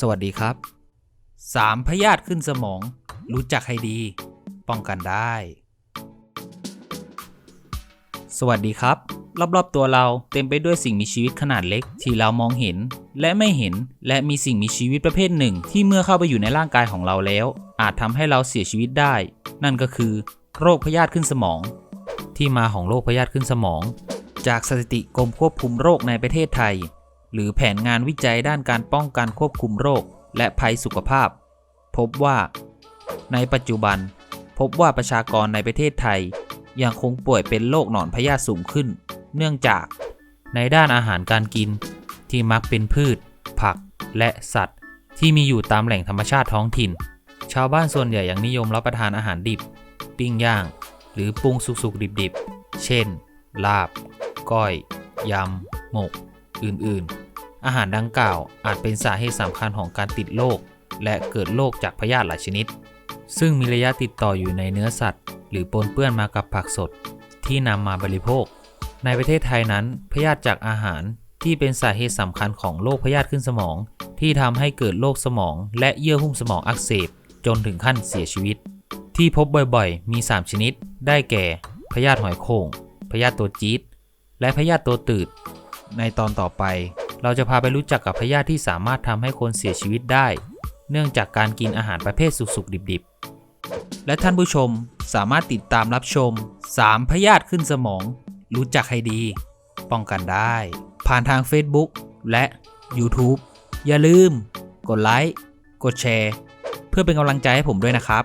สวัสดีครับ 3. พยาธิขึ้นสมอง รู้จักให้ดี ป้องกันได้ สวัสดีครับ รอบๆตัวเราเต็มไปด้วยสิ่งมีชีวิตขนาดเล็ก ที่เรามองเห็น และไม่เห็น และมีสิ่งมีชีวิตประเภทหนึ่ง ที่เมื่อเข้าไปอยู่ในร่างกายของเราแล้ว อาจทำให้เราเสียชีวิตได้ นั่นก็คือ โรคพยาธิขึ้นสมอง ที่มาของโรคพยาธิขึ้นสมอง จากสถิติกรมควบคุมโรคในประเทศไทย หรือแผนงานวิจัยด้านการป้องกันควบคุมโรค และภัยสุขภาพ พบว่า ในปัจจุบัน พบว่าประชากรในประเทศไทย ยังคงป่วยเป็นโรคหนอนพยาธิสูงขึ้น เนื่องจาก ในด้านอาหารการกิน ที่มักเป็นพืช ผัก และสัตว์ ที่มีอยู่ตามแหล่งธรรมชาติท้องถิ่น ชาวบ้านส่วนใหญ่ยังนิยมรับประทานอาหารดิบ ปิ้งย่าง หรือปรุงสุกๆดิบๆเช่น ลาบ ก้อย ยำ หมก อื่นๆ อาหารดังกล่าวอาจเป็นสาเหตุสำคัญของการติดโรคและเกิดโรคจากพยาธิหลายชนิด ซึ่งมีระยะติดต่ออยู่ในเนื้อสัตว์ หรือปนเปื้อนมากับผักสดที่นำมาบริโภค ในประเทศไทยนั้นพยาธิจากอาหารที่เป็นสาเหตุสำคัญของโรคพยาธิขึ้นสมอง ที่ทำให้เกิดโรคสมอง และเยื่อหุ้มสมองอักเสบจนถึงขั้นเสียชีวิต ที่พบบ่อยๆ มี 3 ชนิด ได้แก่พยาธิหอยโข่งพยาธิตัวจี๊ดและพยาธิตัวตืด ในตอนต่อไป เราจะพาไปรู้จักกับพยาธิที่สามารถทำให้คนเสียชีวิตได้ เนื่องจากการกินอาหารประเภทสุกๆดิบๆ และท่านผู้ชมสามารถติดตามรับชม 3 พยาธิขึ้นสมอง รู้จักให้ดี ป้องกันได้ ผ่านทาง Facebook และ YouTube อย่าลืม กดไลค์ กดแชร์ เพื่อเป็นกำลังใจให้ผมด้วยนะครับ